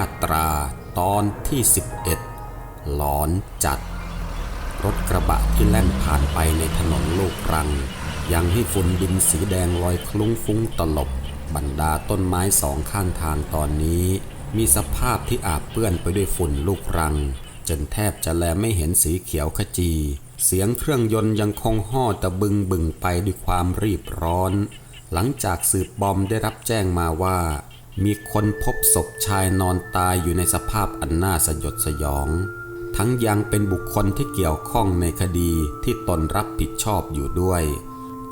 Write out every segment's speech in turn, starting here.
าตราตอนที่ 11 หลอนจัด รถกระบะที่แล่นผ่านไปในถนนลูกรัง ยังให้ฝุ่นดินสีแดงลอยคลุ้งฟุ้งตลบบรรดาต้นไม้สองข้างทางตอนนี้ มีสภาพที่อาบเปื้อนไปด้วยฝุ่นลูกรัง จนแทบจะแลไม่เห็นสีเขียวขจี เสียงเครื่องยนต์ยังคงห่อตะบึงบึงไปด้วยความรีบร้อน หลังจากสืบบอมได้รับแจ้งมาว่า มีคนพบศพชายนอนตายอยู่ในสภาพอันน่าสยดสยอง ทั้งยังเป็นบุคคลที่เกี่ยวข้องในคดีที่ตนรับผิดชอบอยู่ด้วย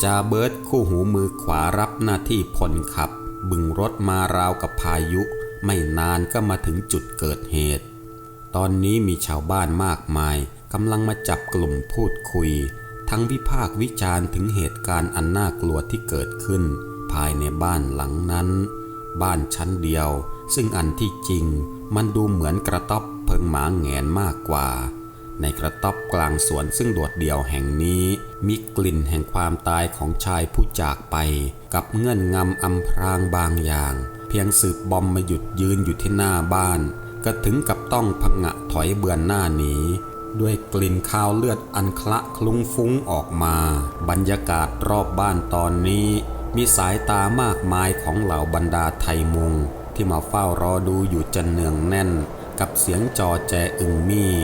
จาเบิร์ตคู่หูมือขวารับหน้าที่พลขับ บึงรถมาราวกับพายุ ไม่นานก็มาถึงจุดเกิดเหตุ ตอนนี้มีชาวบ้านมากมายกำลังมาจับกลุ่มพูดคุย ทั้งวิพากษ์วิจารณ์ถึงเหตุการณ์อันน่ากลัวที่เกิดขึ้น ภายในบ้านหลังนั้น บ้านชั้นเดียว ซึ่งอันที่จริงมันดูเหมือนกระต๊อบเพิงหมาแงนมากกว่า ในกระต๊อบกลางสวนซึ่งโดดเดี่ยวแห่งนี้ มีกลิ่นแห่งความตายของชายผู้จากไป กับเงื่อนงำอำพรางบางอย่าง เพียงสืบบอมมาหยุดยืนอยู่ที่หน้าบ้าน ก็ถึงกับต้องพงะถอยเบือนหน้าหนีด้วยกลิ่นคาวเลือดอันคละคลุ้งฟุ้งออกมา บรรยากาศรอบบ้านตอนนี้ มีสายตามากมายของเหล่าบรรดาไทยมุง ที่มาเฝ้ารอดูอยู่จนเนืองแน่น กับเสียงจอแจอึงมี่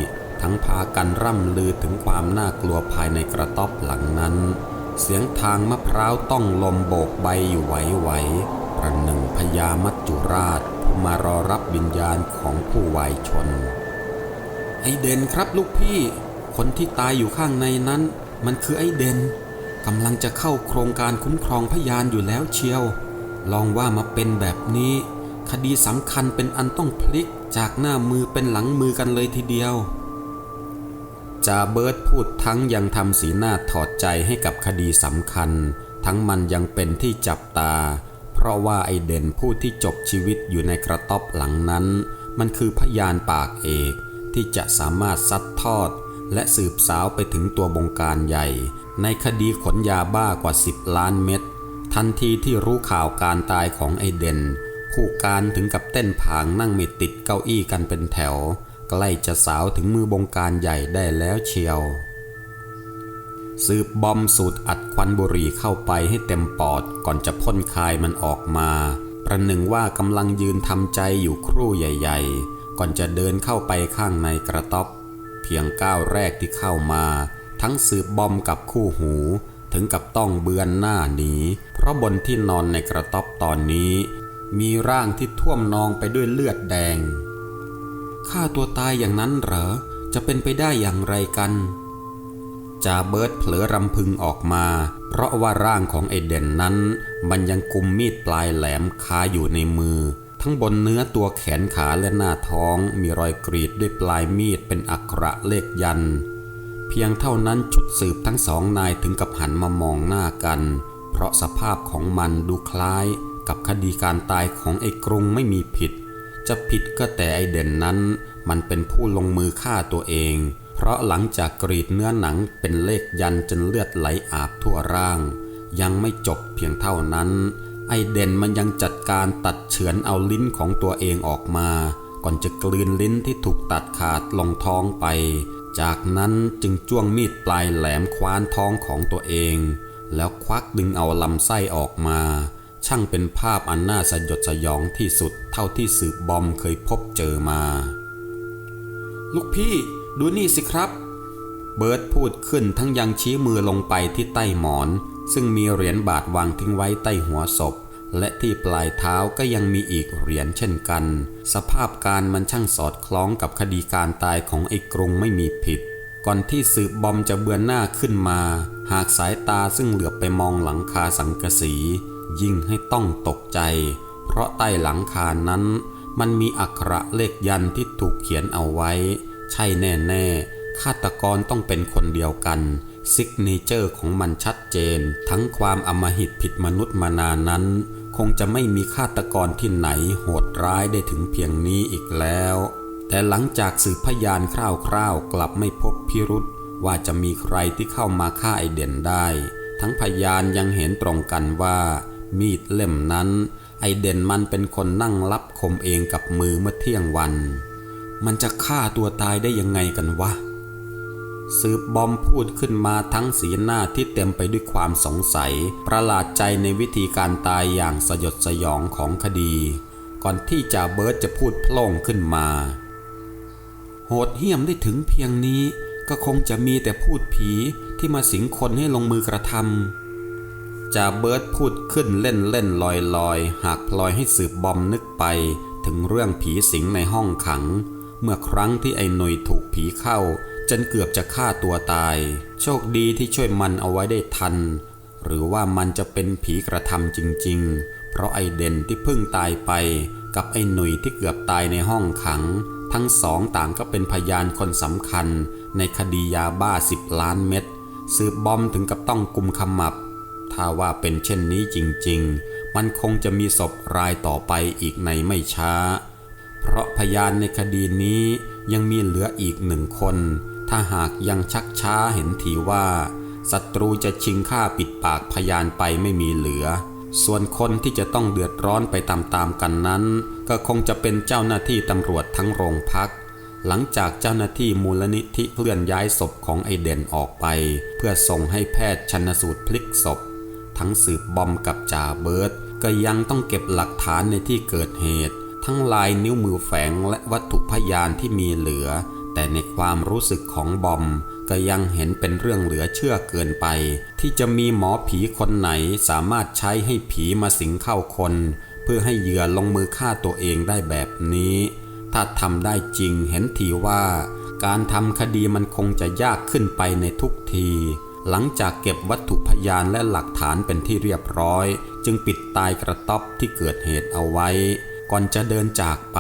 ทั้งพากันร่ำลือถึงความน่ากลัวภายในกระต๊อบหลังนั้น เสียงทางมะพร้าวต้องลมโบกใบอยู่ไหวๆประหนึ่งพญามัจจุราชผู้มารอรับวิญญาณของผู้วายชน ไอเด่นครับลูกพี่ คนที่ตายอยู่ข้างในนั้น มันคือไอเด่น กำลังจะเข้าโครงการคุ้มครองพยานอยู่แล้วเชียว ลองว่ามาเป็นแบบนี้ คดีสำคัญเป็นอันต้องพลิกจากหน้ามือเป็นหลังมือกันเลยทีเดียวจาเบิร์ตพูดทั้งยังทำสีหน้าถอดใจให้กับคดีสำคัญ ทั้งมันยังเป็นที่จับตา เพราะว่าไอเด่นผู้ที่จบชีวิตอยู่ในกระต๊อบหลังนั้น มันคือพยานปากเอกที่จะสามารถซัดทอด และสืบสาวไปถึงตัวบงการใหญ่ ในคดีขนยาบ้ากว่า 10 ล้านเม็ดทันทีที่รู้ข่าวการตายของไอเดน ผู้การถึงกับเต้นผางนั่งไม่ติดเก้าอี้กันเป็นแถว ใกล้จะสาวถึงมือบงการใหญ่ได้แล้วเชียว สืบบอมสูดอัดควันบุหรี่เข้าไปให้เต็มปอดก่อนจะพ่นคายมันออกมา ประหนึ่งว่ากำลังยืนทำใจอยู่ครู่ใหญ่ ๆ ก่อนจะเดินเข้าไปข้างในกระต๊อบ เพียงก้าวแรกที่เข้ามา ทั้งสืบบอมกับคู่หู ถึงกับต้องเบือนหน้าหนี เพราะบนที่นอนในกระต๊อบตอนนี้ มีร่างที่ท่วมนองไปด้วยเลือดแดงฆ่าตัวตายอย่างนั้นเหรอ จะเป็นไปได้อย่างไรกันจาเบิร์ตเผลอรำพึงออกมา เพราะว่าร่างของไอเดนนั้น มันยังกุมมีดปลายแหลมคาอยู่ในมือ ทั้งบนเนื้อตัวแขนขาและหน้าท้อง มีรอยกรีดด้วยปลายมีดเป็นอักระเลขยัน เพียงเท่านั้นชุดสืบทั้งสองนายถึงกับหันมามองหน้ากัน เพราะสภาพของมันดูคล้ายกับคดีการตายของไอ้กรุงไม่มีผิด จะผิดก็แต่ไอเด่นนั้น มันเป็นผู้ลงมือฆ่าตัวเอง เพราะหลังจากกรีดเนื้อหนังเป็นเลขยันจนเลือดไหลอาบทั่วร่าง ยังไม่จบเพียงเท่านั้น ไอเด่นมันยังจัดการตัดเฉือนเอาลิ้นของตัวเองออกมา ก่อนจะกลืนลิ้นที่ถูกตัดขาดลงท้องไป จากนั้นจึงจ้วงมีดปลายแหลมคว้านท้องของตัวเอง แล้วควักดึงเอาลำไส้ออกมา ช่างเป็นภาพอันน่าสยดสยองที่สุดเท่าที่สืบบอมเคยพบเจอมา ลูกพี่ดูนี่สิครับ เบิร์ตพูดขึ้นทั้งยังชี้มือลงไปที่ใต้หมอน ซึ่งมีเหรียญบาทวางทิ้งไว้ใต้หัวศพ และที่ปลายเท้าก็ยังมีอีกเหรียญเช่นกัน สภาพการมันช่างสอดคล้องกับคดีการตายของไอ้กรุงไม่มีผิด ก่อนที่สืบบอมจะเบือนหน้าขึ้นมา หากสายตาซึ่งเหลือบไปมองหลังคาสังกะสี ยิ่งให้ต้องตกใจ เพราะใต้หลังคานั้น มันมีอักขระเลขยันที่ถูกเขียนเอาไว้ ใช่แน่ๆฆาตกรต้องเป็นคนเดียวกันซิกเนเจอร์ของมันชัดเจน ทั้งความอำมหิตผิดมนุษย์มานานนั้น คงจะไม่มีฆาตกรที่ไหนโหดร้ายได้ถึงเพียงนี้อีกแล้ว แต่หลังจากสืบพยานคร่าวๆ กลับไม่พบพิรุษว่าจะมีใครที่เข้ามาฆ่าไอเด่นได้ ทั้งพยานยังเห็นตรงกันว่า มีดเล่มนั้น ไอเด่นมันเป็นคนนั่งรับคมเองกับมือเมื่อเที่ยงวัน มันจะฆ่าตัวตายได้ยังไงกันวะ สืบบอมพูดขึ้นมาทั้งสีหน้าที่เต็มไปด้วยความสงสัย ประหลาดใจในวิธีการตายอย่างสยดสยองของคดี ก่อนที่จ่าเบิร์ตจะพูดพล่งขึ้นมา โหดเหี้ยมได้ถึงเพียงนี้ ก็คงจะมีแต่พูดผีที่มาสิงคนให้ลงมือกระทำจ่าเบิร์ตพูดขึ้นเล่นเล่นลอยลอยๆหากพลอยให้สืบบอมนึกไป ถึงเรื่องผีสิงในห้องขัง เมื่อครั้งที่ไอ้หนุ่ยถูกผีเข้า จนเกือบจะฆ่าตัวตาย โชคดีที่ช่วยมันเอาไว้ได้ทัน หรือว่ามันจะเป็นผีกระทำจริง ๆ เพราะไอเด่นที่เพิ่งตายไป กับไอหนุ่ยที่เกือบตายในห้องขัง ทั้งสองต่างก็เป็นพยานคนสำคัญ ในคดียาบ้าสิบล้านเม็ดสืบบอมถึงกับต้องกุมขมับ ถ้าว่าเป็นเช่นนี้จริง ๆ มันคงจะมีศพรายต่อไปอีกในไม่ช้า เพราะพยานในคดีนี้ยังมีเหลืออีกหนึ่งคน ถ้าหากยังชักช้าเห็นทีว่าศัตรูจะชิงฆ่าปิดปากพยานไปไม่มีเหลือ ส่วนคนที่จะต้องเดือดร้อนไปตามๆกันนั้น ก็คงจะเป็นเจ้าหน้าที่ตำรวจทั้งโรงพัก หลังจากเจ้าหน้าที่มูลนิธิเคลื่อนย้ายศพของไอเด่นออกไป เพื่อส่งให้แพทย์ชันสูตรพลิกศพ ทั้งสืบบอมกับจ่าเบิร์ตก็ยังต้องเก็บหลักฐานในที่เกิดเหตุ ทั้งลายนิ้วมือแฝงและวัตถุพยานที่มีเหลือ แต่ในความรู้สึกของบอมก็ยังเห็นเป็นเรื่องเหลือเชื่อเกินไป ที่จะมีหมอผีคนไหนสามารถใช้ให้ผีมาสิงเข้าคน เพื่อให้เหยื่อลงมือฆ่าตัวเองได้แบบนี้ ถ้าทำได้จริงเห็นทีว่า การทำคดีมันคงจะยากขึ้นไปในทุกที หลังจากเก็บวัตถุพยานและหลักฐานเป็นที่เรียบร้อย จึงปิดตายกระต๊อบที่เกิดเหตุเอาไว้ ก่อนจะเดินจากไป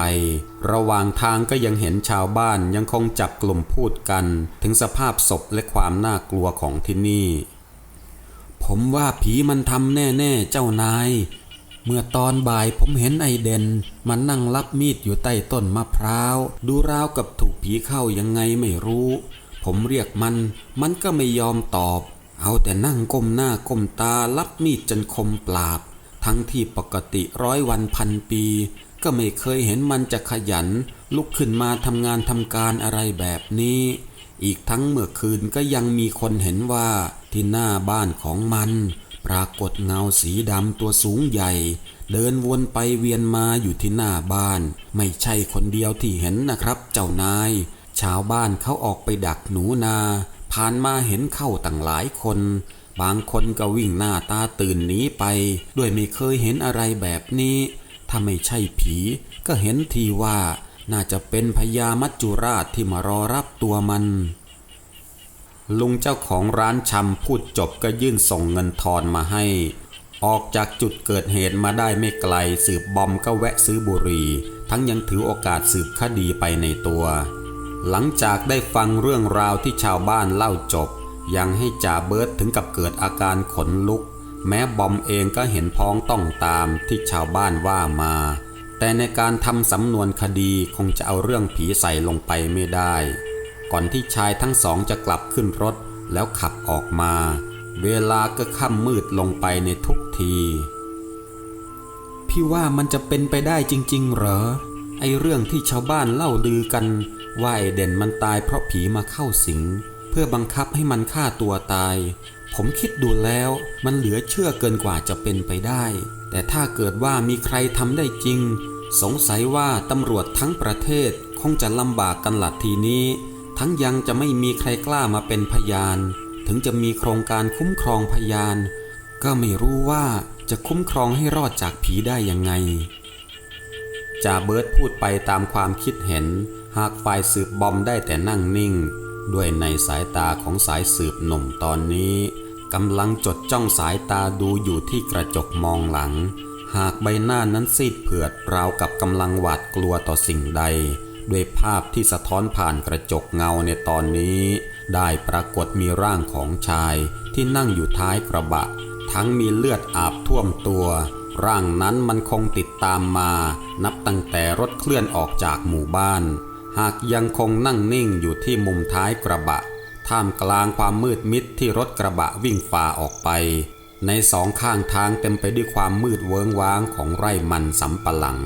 ระหว่างทางก็ยังเห็นชาวบ้านยังคงจับกลุ่มพูดกัน ถึงสภาพศพและความน่ากลัวของที่นี่ ผมว่าผีมันทำแน่ๆเจ้านาย เมื่อตอนบ่ายผมเห็นไอเดนมันนั่งรับมีดอยู่ใต้ต้นมะพร้าว ดูราวกับถูกผีเข้ายังไงไม่รู้ ผมเรียกมัน มันก็ไม่ยอมตอบ เอาแต่นั่งก้มหน้าก้มตารับมีดจนคมปราบ ทั้งที่ปกติร้อยวันพันปี ก็ไม่เคยเห็นมันจะขยัน ลุกขึ้นมาทำงานทำการอะไรแบบนี้ อีกทั้งเมื่อคืนก็ยังมีคนเห็นว่าที่หน้าบ้านของมัน ปรากฏเงาสีดำตัวสูงใหญ่ เดินวนไปเวียนมาอยู่ที่หน้าบ้าน ไม่ใช่คนเดียวที่เห็นนะครับเจ้านาย ชาวบ้านเขาออกไปดักหนูนา ผ่านมาเห็นเข้าตั้งหลายคน บางคนก็วิ่งหน้าตาตื่นหนีไป ด้วยไม่เคยเห็นอะไรแบบนี้ ถ้าไม่ใช่ผี ก็เห็นทีว่าน่าจะเป็นพญามัจจุราชที่มารอรับตัวมัน ลุงเจ้าของร้านชำพูดจบก็ยื่นส่งเงินทอนมาให้ ออกจากจุดเกิดเหตุมาได้ไม่ไกลสืบบอมก็แวะซื้อบุหรี่ทั้งยังถือโอกาสสืบคดีไปในตัว หลังจากได้ฟังเรื่องราวที่ชาวบ้านเล่าจบ ยังให้จ่าเบิร์ตถึงกับเกิดอาการขนลุก แม้บอมเองก็เห็นพ้องต้องตามที่ชาวบ้านว่ามา แต่ในการทำสำนวนคดีคงจะเอาเรื่องผีใส่ลงไปไม่ได้ ก่อนที่ชายทั้งสองจะกลับขึ้นรถแล้วขับออกมา เวลาก็ค่ำมืดลงไปในทุกที พี่ว่ามันจะเป็นไปได้จริง ๆ เหรอ ไอเรื่องที่ชาวบ้านเล่าลือกันว่าไอเด่นมันตายเพราะผีมาเข้าสิง เพื่อบังคับให้มันฆ่าตัวตาย ผมคิดดูแล้วมันเหลือเชื่อเกินกว่าจะเป็นไปได้ แต่ถ้าเกิดว่ามีใครทำได้จริง สงสัยว่าตำรวจทั้งประเทศคงจะลำบากกันหลัดทีนี้ ทั้งยังจะไม่มีใครกล้ามาเป็นพยาน ถึงจะมีโครงการคุ้มครองพยาน ก็ไม่รู้ว่าจะคุ้มครองให้รอดจากผีได้ยังไงจ่าเบิร์ตพูดไปตามความคิดเห็น หากฝ่ายสืบบอมได้แต่นั่งนิ่ง ด้วยในสายตาของสายสืบหนุ่มตอนนี้กำลังจดจ้องสายตาดูอยู่ที่กระจกมองหลัง หากใบหน้านั้นซีดเผือดราวกับกำลังหวาดกลัวต่อสิ่งใด ด้วยภาพที่สะท้อนผ่านกระจกเงาในตอนนี้ ได้ปรากฏมีร่างของชายที่นั่งอยู่ท้ายกระบะ ทั้งมีเลือดอาบท่วมตัว ร่างนั้นมันคงติดตามมา นับตั้งแต่รถเคลื่อนออกจากหมู่บ้าน หากยังคงนั่งนิ่งอยู่ที่มุมท้ายกระบะ ท่ามกลางความมืดมิดที่รถกระบะวิ่งฝ่าออกไป ในสองข้างทางเต็มไปด้วยความมืดเวิงว้างของไร่มันสำปะหลัง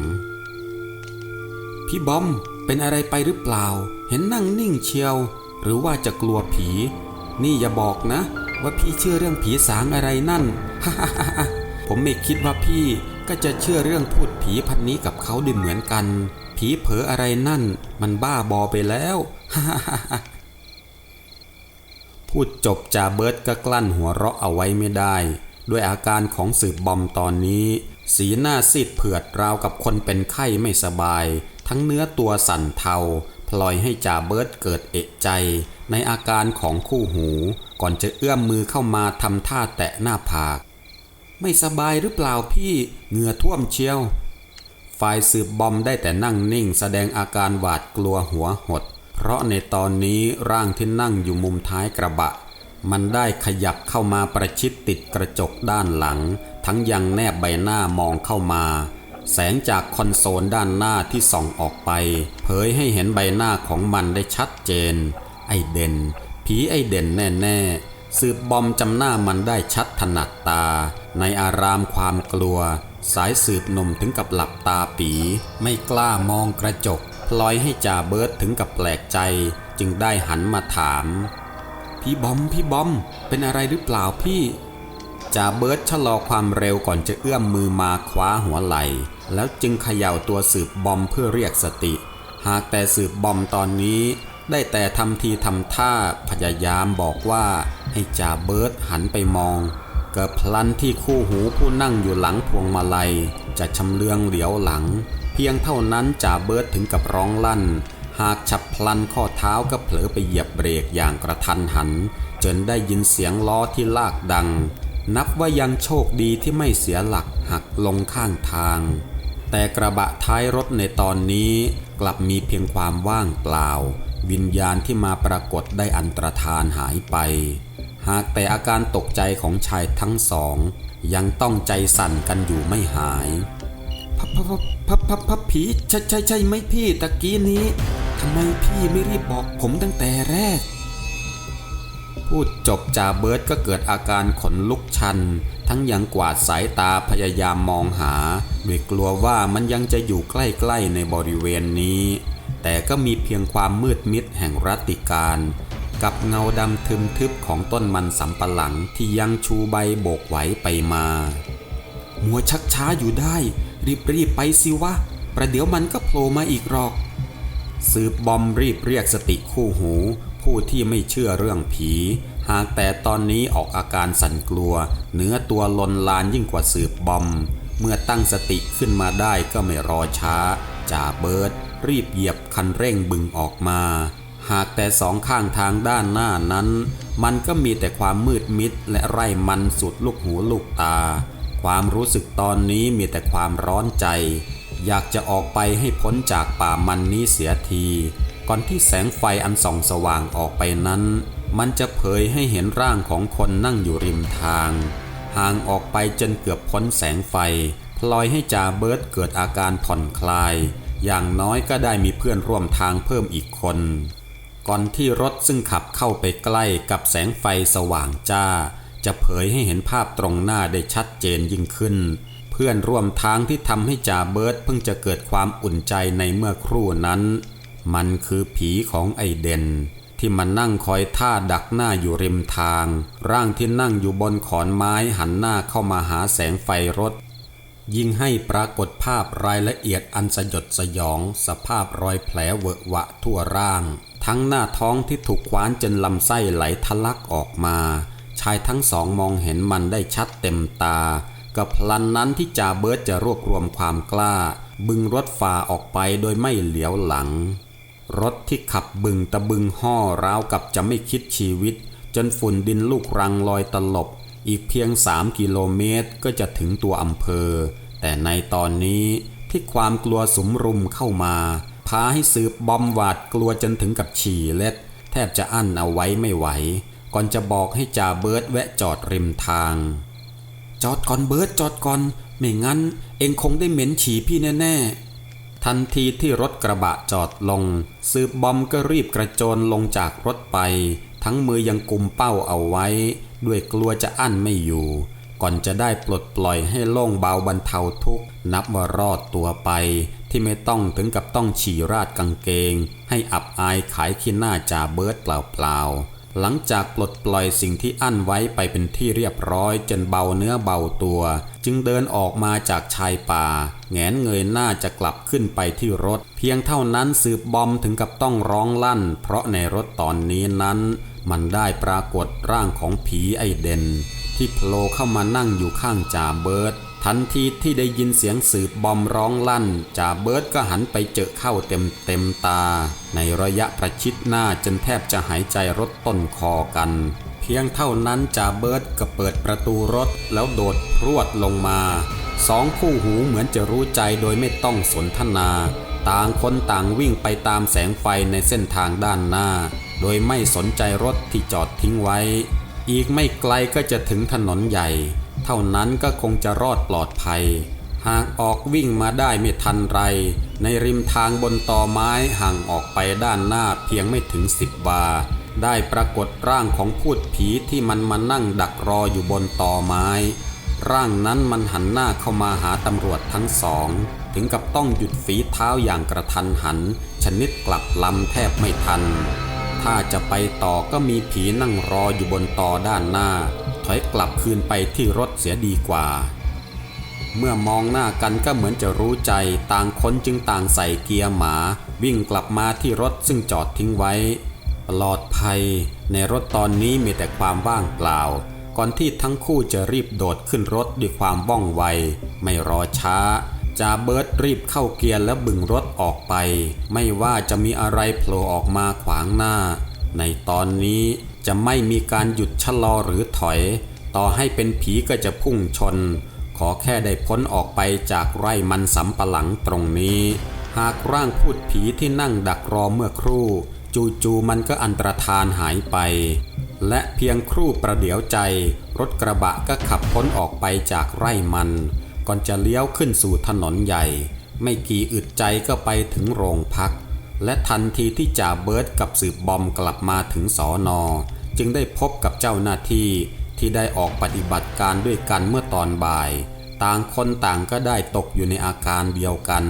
พี่บอมเป็นอะไรไปหรือเปล่า เห็นนั่งนิ่งเชียว หรือว่าจะกลัวผี นี่อย่าบอกนะ ว่าพี่เชื่อเรื่องผีสางอะไรนั่นผมไม่คิดว่าพี่ก็จะเชื่อเรื่องพูดผีพันนี้กับเขาด้วยเหมือนกัน ผีเผลออะไรนั่น มันบ้าบอไปแล้วพูดจบจ่าเบิร์ตก็กลั้นหัวเราะเอาไว้ไม่ได้ ด้วยอาการของสืบบอมตอนนี้ สีหน้าซีดเผือดราวกับคนเป็นไข้ไม่สบาย ทั้งเนื้อตัวสั่นเทาพลอยให้จ่าเบิร์ตเกิดเอะใจ ในอาการของคู่หู ก่อนจะเอื้อมมือเข้ามาทำท่าแตะหน้าผาก ไม่สบายหรือเปล่าพี่เหงื่อท่วมเชียว ฝ่ายสืบบอมได้แต่นั่งนิ่งแสดงอาการหวาดกลัวหัวหด เพราะในตอนนี้ร่างที่นั่งอยู่มุมท้ายกระบะ มันได้ขยับเข้ามาประชิดติดกระจกด้านหลัง ทั้งยังแนบใบหน้ามองเข้ามา แสงจากคอนโซลด้านหน้าที่ส่องออกไป เผยให้เห็นใบหน้าของมันได้ชัดเจน ไอเด่น ผีไอเด่นแน่ๆสืบบอมจำหน้ามันได้ชัดถนัดตา ในอารามความกลัว สายสืบหนุ่มถึงกับหลับตาปี ไม่กล้ามองกระจก พลอยให้จ่าเบิร์ตถึงกับแปลกใจ จึงได้หันมาถาม พี่บอมพี่บอม เป็นอะไรหรือเปล่าพี่จ่าเบิร์ตชะลอความเร็วก่อนจะเอื้อมมือมาคว้าหัวไหล่แล้วจึงเขย่าตัวสืบบอมเพื่อเรียกสติ หากแต่สืบบอมตอนนี้ ได้แต่ทำทีทำท่าพยายามบอกว่าให้จ่าเบิร์ตหันไปมอง เกิดพลันที่คู่หูผู้นั่งอยู่หลังพวงมาลัย จะชำเลืองเหลียวหลัง เพียงเท่านั้นจ่าเบิร์ตถึงกับร้องลั่น หากฉับพลันข้อเท้าก็เผลอไปเหยียบเบรกอย่างกระทันหัน จนได้ยินเสียงล้อที่ลากดัง นับว่ายังโชคดีที่ไม่เสียหลักหักลงข้างทาง แต่กระบะท้ายรถในตอนนี้กลับมีเพียงความว่างเปล่า วิญญาณที่มาปรากฏได้อันตรธานหายไป หากแต่อาการตกใจของชายทั้งสอง ยังต้องใจสั่นกันอยู่ไม่หาย พับพับพับพับพับผีใช่ใช่ใช่ไหมพี่ตะกี้นี้ทำไมพี่ไม่รีบบอกผมตั้งแต่แรก พูดจบจ่าเบิร์ตก็เกิดอาการขนลุกชัน ทั้งยังกวาดสายตาพยายามมองหาด้วยกลัวว่ามันยังจะอยู่ใกล้ๆในบริเวณนี้ แต่ก็มีเพียงความมืดมิดแห่งรัตติการ กับเงาดำทึมทึบของต้นมันสำปะหลังที่ยังชูใบโบกไหวไปมา มัวชักช้าอยู่ได้ รีบรีบไปสิวะ ประเดี๋ยวมันก็โผล่มาอีกหรอก สืบบอมรีบเรียกสติคู่หู ผู้ที่ไม่เชื่อเรื่องผี หากแต่ตอนนี้ออกอาการสั่นกลัว เนื้อตัวลนลานยิ่งกว่าสืบบอม เมื่อตั้งสติขึ้นมาได้ก็ไม่รอช้าจ่าเบิร์ดรีบเหยียบคันเร่งบึงออกมา หากแต่สองข้างทางด้านหน้านั้น มันก็มีแต่ความมืดมิดและไร่มันสุดลูกหูลูกตา ความรู้สึกตอนนี้มีแต่ความร้อนใจ อยากจะออกไปให้พ้นจากป่ามันนี้เสียที ก่อนที่แสงไฟอันส่องสว่างออกไปนั้น มันจะเผยให้เห็นร่างของคนนั่งอยู่ริมทาง ห่างออกไปจนเกือบพ้นแสงไฟ พลอยให้จ่าเบิร์ตเกิดอาการผ่อนคลาย อย่างน้อยก็ได้มีเพื่อนร่วมทางเพิ่มอีกคน ก่อนที่รถซึ่งขับเข้าไปใกล้กับแสงไฟสว่างจ้า จะเผยให้เห็นภาพตรงหน้าได้ชัดเจนยิ่งขึ้น เพื่อนร่วมทางที่ทำให้จ่าเบิร์ตเพิ่งจะเกิดความอุ่นใจในเมื่อครู่นั้น มันคือผีของไอเดนที่มันนั่งคอยท่าดักหน้าอยู่ริมทาง ร่างที่นั่งอยู่บนขอนไม้หันหน้าเข้ามาหาแสงไฟรถ ยิ่งให้ปรากฏภาพรายละเอียดอันสยดสยอง สภาพรอยแผลเวอะวะทั่วร่าง ทั้งหน้าท้องที่ถูกคว้านจนลำไส้ไหลทะลักออกมา ชายทั้งสองมองเห็นมันได้ชัดเต็มตา กับพลันนั้นที่จ่าเบิร์ตจะรวบรวมความกล้า บึงรถฝ่าออกไปโดยไม่เหลียวหลัง รถที่ขับบึงตะบึงห่อราวกับจะไม่คิดชีวิต จนฝุ่นดินลูกรังลอยตลบ อีกเพียงสามกิโลเมตรก็จะถึงตัวอำเภอ แต่ในตอนนี้ที่ความกลัวสมรุมเข้ามาพาให้สืบบอมหวาดกลัวจนถึงกับฉี่เล็ด แทบจะอั้นเอาไว้ไม่ไหว ก่อนจะบอกให้จ่าเบิร์ดแวะจอดริมทาง จอดก่อนเบิร์ดจอดก่อน ไม่งั้น เองคงได้เหม็นฉี่พี่แน่ๆ ทันทีที่รถกระบะจอดลง สืบบอมก็รีบกระโจนลงจากรถไป ทั้งมือยังกุมเป้าเอาไว้ ด้วยกลัวจะอั้นไม่อยู่ ก่อนจะได้ปลดปล่อยให้โล่งเบาบรรเทาทุกข์ นับว่ารอดตัวไป ที่ไม่ต้องถึงกับต้องฉี่ราดกางเกง ให้อับอายขายขี้หน้าจ่าเบิร์ดเปล่าๆ หลังจากปลดปล่อยสิ่งที่อั้นไว้ไปเป็นที่เรียบร้อยจนเบาเนื้อเบาตัว จึงเดินออกมาจากชายป่า แงนเงยหน้าจะกลับขึ้นไปที่รถ เพียงเท่านั้นสืบบอมถึงกับต้องร้องลั่น เพราะในรถตอนนี้นั้น มันได้ปรากฏร่างของผีไอเดนที่โผล่เข้ามานั่งอยู่ข้างจ่าเบิร์ด ทันทีที่ได้ยินเสียงสืบบอมร้องลั่นจ่าเบิร์ดก็หันไปเจอเข้าเต็มเต็มตา ในระยะประชิดหน้าจนแทบจะหายใจรถต้นคอกัน เพียงเท่านั้นจ่าเบิร์ดก็เปิดประตูรถแล้วโดดรวดลงมาสองคู่หูเหมือนจะรู้ใจโดยไม่ต้องสนทนา ต่างคนต่างวิ่งไปตามแสงไฟในเส้นทางด้านหน้า โดยไม่สนใจรถที่จอดทิ้งไว้ อีกไม่ไกลก็จะถึงถนนใหญ่ เท่านั้นก็คงจะรอดปลอดภัย หากออกวิ่งมาได้ไม่ทันไร ในริมทางบนตอไม้ห่างออกไปด้านหน้าเพียงไม่ถึงสิบวาได้ปรากฏร่างของพูดผีที่มันมานั่งดักรออยู่บนตอไม้ ร่างนั้นมันหันหน้าเข้ามาหาตำรวจทั้งสอง ถึงกับต้องหยุดฝีเท้าอย่างกระทันหัน ชนิดกลับลำแทบไม่ทัน ถ้าจะไปต่อก็มีผีนั่งรออยู่บนตอด้านหน้า อยกลับคืนไปที่รถเสียดีกว่า เมื่อมองหน้ากันก็เหมือนจะรู้ใจต่างคนจึงต่างใส่เกียร์หมา วิ่งกลับมาที่รถซึ่งจอดทิ้งไว้ ปลอดภัย ในรถตอนนี้มีแต่ความว่างเปล่า ก่อนที่ทั้งคู่จะรีบโดดขึ้นรถด้วยความว่องไว ไม่รอช้าจาเบิร์ดรีบเข้าเกียร์และบึงรถออกไป ไม่ว่าจะมีอะไรโผล่ออกมาขวางหน้า ในตอนนี้ จะไม่มีการหยุดชะลอหรือถอย ต่อให้เป็นผีก็จะพุ่งชน ขอแค่ได้พ้นออกไปจากไร่มันสำปะหลังตรงนี้ หากร่างพูดผีที่นั่งดักรอเมื่อครู่ จู่ๆมันก็อันตรธานหายไป และเพียงครู่ประเดี๋ยวใจ รถกระบะก็ขับพ้นออกไปจากไร่มัน ก่อนจะเลี้ยวขึ้นสู่ถนนใหญ่ ไม่กี่อึดใจก็ไปถึงโรงพัก และทันทีที่จ่าเบิร์ดกับสืบบอมกลับมาถึงสอนอ จึงได้พบกับเจ้าหน้าที่ที่ได้ออกปฏิบัติการด้วยกันเมื่อตอนบ่าย ต่างคนต่างก็ได้ตกอยู่ในอาการเดียวกัน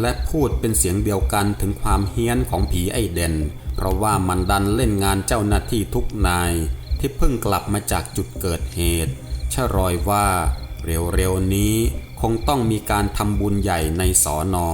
และพูดเป็นเสียงเดียวกันถึงความเฮี้ยนของผีไอเด่น เพราะว่ามันดันเล่นงานเจ้าหน้าที่ทุกนาย ที่เพิ่งกลับมาจากจุดเกิดเหตุชะรอยว่า เร็วๆนี้คงต้องมีการทำบุญใหญ่ในสอนอ